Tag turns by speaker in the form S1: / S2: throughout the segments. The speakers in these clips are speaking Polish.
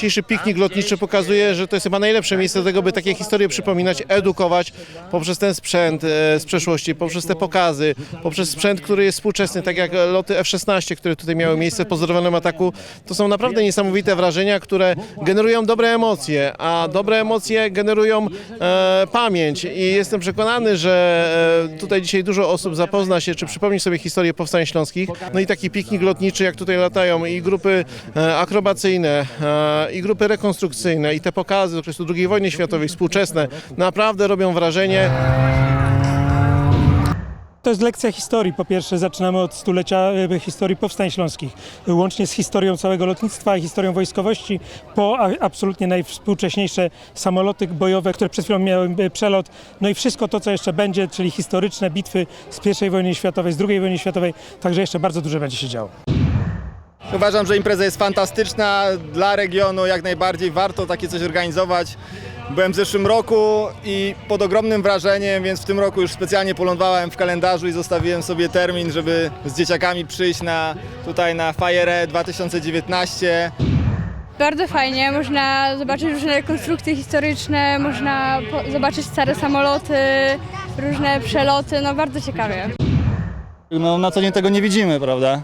S1: dzisiejszy piknik lotniczy pokazuje, że to jest chyba najlepsze miejsce do tego, by takie historie przypominać, edukować poprzez ten sprzęt e, z przeszłości, poprzez te pokazy, poprzez sprzęt, który jest współczesny, tak jak loty F-16, które tutaj miały miejsce w pozdrowionym ataku. To są naprawdę niesamowite wrażenia, które generują dobre emocje, a dobre emocje generują e, pamięć i jestem przekonany, że e, tutaj dzisiaj dużo osób zapozna się, czy przypomni sobie historię powstań śląskich. No i taki piknik lotniczy, jak tutaj latają i grupy e, akrobacyjne, i grupy rekonstrukcyjne, i te pokazy z okresu II wojny światowej, współczesne, naprawdę robią wrażenie.
S2: To jest lekcja historii. Po pierwsze zaczynamy od stulecia e, historii powstań śląskich, łącznie z historią całego lotnictwa i historią wojskowości, po absolutnie najwspółcześniejsze samoloty bojowe, które przed chwilą miały e, przelot, no i wszystko to, co jeszcze będzie, czyli historyczne bitwy z I wojny światowej, z II wojny światowej, także jeszcze bardzo dużo będzie się działo.
S3: Uważam, że impreza jest fantastyczna dla regionu, jak najbardziej warto takie coś organizować. Byłem w zeszłym roku i pod ogromnym wrażeniem, więc w tym roku już specjalnie polądowałem w kalendarzu i zostawiłem sobie termin, żeby z dzieciakami przyjść na, tutaj na Fire 2019.
S4: Bardzo fajnie, można zobaczyć różne konstrukcje historyczne, można zobaczyć stare samoloty, różne przeloty, no bardzo ciekawie.
S5: No, na co dzień tego nie widzimy, prawda?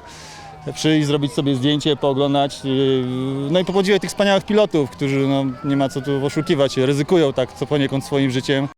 S5: Przyjść, zrobić sobie zdjęcie, pooglądać, yy, no i popodziwiać tych wspaniałych pilotów, którzy, no, nie ma co tu oszukiwać, ryzykują tak co poniekąd swoim życiem.